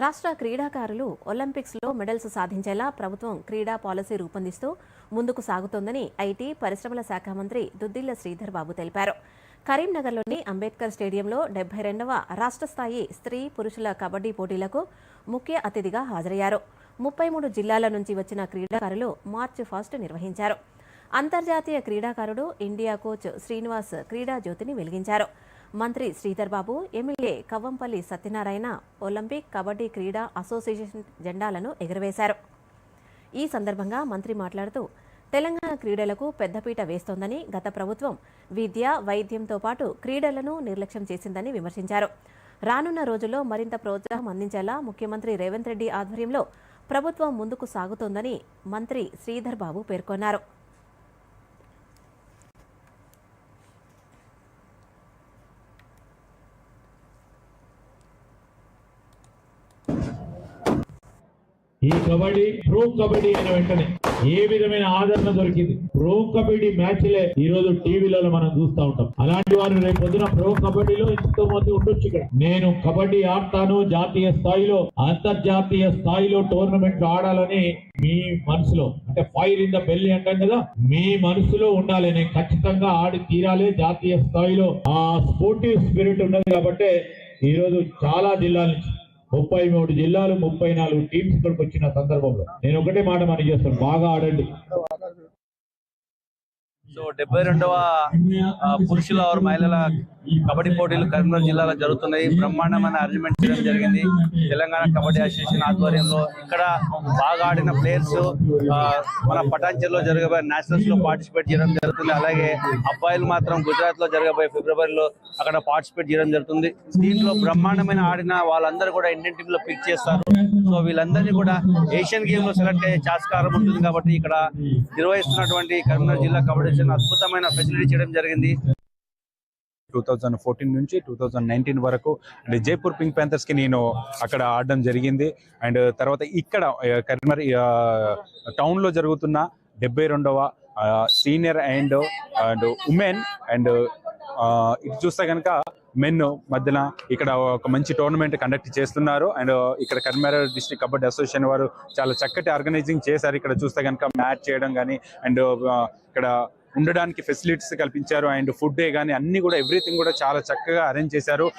రాష్ట్ర క్రీడాకారులు ఒలింపిక్స్లో మెడల్స్ సాధించేలా ప్రభుత్వం క్రీడా పాలసీ రూపొందిస్తూ ముందుకు సాగుతోందని ఐటీ పరిశ్రమల శాఖ మంత్రి దుద్దిల్ల శ్రీధర్ బాబు తెలిపారు. కరీంనగర్లోని అంబేద్కర్ స్టేడియంలో డెబ్బై రెండవ రాష్ట్ర స్థాయి స్త్రీ పురుషుల కబడ్డీ పోటీలకు ముఖ్య అతిథిగా హాజరయ్యారు. ముప్పై మూడు జిల్లాల నుంచి వచ్చిన క్రీడాకారులు మార్చ్ ఫస్ట్ నిర్వహించారు. అంతర్జాతీయ క్రీడాకారుడు ఇండియా కోచ్ శ్రీనివాస్ క్రీడా జ్యోతిని వెలిగించారు. మంత్రి శ్రీధర్ బాబు ఎమ్మెల్యే కవ్వంపల్లి సత్యనారాయణ ఒలింపిక్ కబడ్డీ క్రీడా అసోసియేషన్ జెండాలను ఎగురవేశారు. ఈ సందర్భంగా మంత్రి మాట్లాడుతూ తెలంగాణ క్రీడలకు పెద్దపీట వేస్తోందని గత ప్రభుత్వం విద్య వైద్యంతో పాటు క్రీడలను నిర్లక్ష్యం చేసిందని విమర్శించారు. రానున్న రోజుల్లో మరింత ప్రోత్సాహం అందించేలా ముఖ్యమంత్రి రేవంత్ రెడ్డి ఆధ్వర్యంలో ప్రభుత్వం ముందుకు సాగుతోందని మంత్రి శ్రీధర్ బాబు పేర్కొన్నారు. ఈ కబడ్డీ ప్రో కబడ్డీ అయిన వెంటనే ఏ విధమైన ఆదరణ దొరికింది? ప్రో కబడ్డీ మ్యాచ్లే ఈ రోజు టీవీలలో మనం చూస్తూ ఉంటాం. అలాంటి వారు రేపు పొద్దున ప్రో కబడ్డీలో ఎంతో మంది ఉండొచ్చు ఇక్కడ. నేను కబడ్డీ ఆడతాను జాతీయ స్థాయిలో అంతర్జాతీయ స్థాయిలో టోర్నమెంట్ ఆడాలని మీ మనసులో అంటే ఫైర్ ఇన్ ద బెల్లి అంటాం కదా మీ మనసులో ఉండాలి. నేను ఖచ్చితంగా ఆడి తీరాలి. జాతీయ స్థాయిలో ఆ స్పోర్టివ్ స్పిరిట్ ఉన్నది కాబట్టి ఈ రోజు చాలా జిల్లాల నుంచి ముప్పై మూడు జిల్లాలు ముప్పై నాలుగు టీమ్స్ ఇక్కడికి వచ్చిన సందర్భంలో. నేను ఒకటే మాట మనం చేస్తాను బాగా ఆడండి. సో డెబ్బై రెండవ పురుషుల మహిళల కబడ్డీ పోటీలు కరీంనగర్ జిల్లాలో జరుగుతున్నాయి. బ్రహ్మాండమైన అరేంజ్మెంట్ చేయడం జరిగింది. తెలంగాణ కబడ్డీ అసోసియేషన్ ఆధ్వర్యంలో ఇక్కడ బాగా ఆడిన ప్లేయర్స్ మన పటాన్చెరులో జరగబోయే నేషనల్స్లో పార్టిసిపేట్ చేయడం జరుగుతుంది. అలాగే అబ్బాయిలు మాత్రం గుజరాత్లో జరగబోయే ఫిబ్రవరిలో అక్కడ పార్టిసిపేట్ చేయడం జరుగుతుంది. దీంట్లో బ్రహ్మాండమైన ఆడిన వాళ్ళందరూ కూడా ఇండియన్ టీమ్లో పిక్ చేస్తారు. సో వీళ్ళందరినీ కూడా ఏషియన్ గేమ్లో సెలెక్ట్ అయ్యే చాస్కారం ఉంటుంది కాబట్టి ఇక్కడ నిర్వహిస్తున్నటువంటి కరీంనగర్ జిల్లా కబడ్డీ అద్భుతమైన ఫెసిలిటీ చేయడం జరిగింది. టూ థౌజండ్ ఫోర్టీన్ నుంచి టూ థౌజండ్ నైన్టీన్ వరకు అండ్ జైపూర్ పింక్ ప్యాంథర్స్కి నేను అక్కడ ఆడడం జరిగింది. అండ్ తర్వాత ఇక్కడ కరీంనగర్ టౌన్లో జరుగుతున్న డెబ్బై రెండవ senior and and women and ఇటు చూస్తే కనుక మెన్ మధ్యన ఇక్కడ ఒక మంచి టోర్నమెంట్ కండక్ట్ చేస్తున్నారు. అండ్ ఇక్కడ కరీంనగర్ డిస్ట్రిక్ట్ కబడ్డీ అసోసియేషన్ వారు చాలా చక్కటి ఆర్గనైజింగ్ చేశారు. ఇక్కడ చూస్తే కనుక మ్యాచ్ చేయడం కానీ అండ్ ఇక్కడ ఉండడానికి ఫెసిలిటీస్ కల్పించారు. అండ్ ఫుడ్ కానీ అన్ని కూడా ఎవ్రీథింగ్ కూడా చాలా చక్కగా అరేంజ్ చేశారు.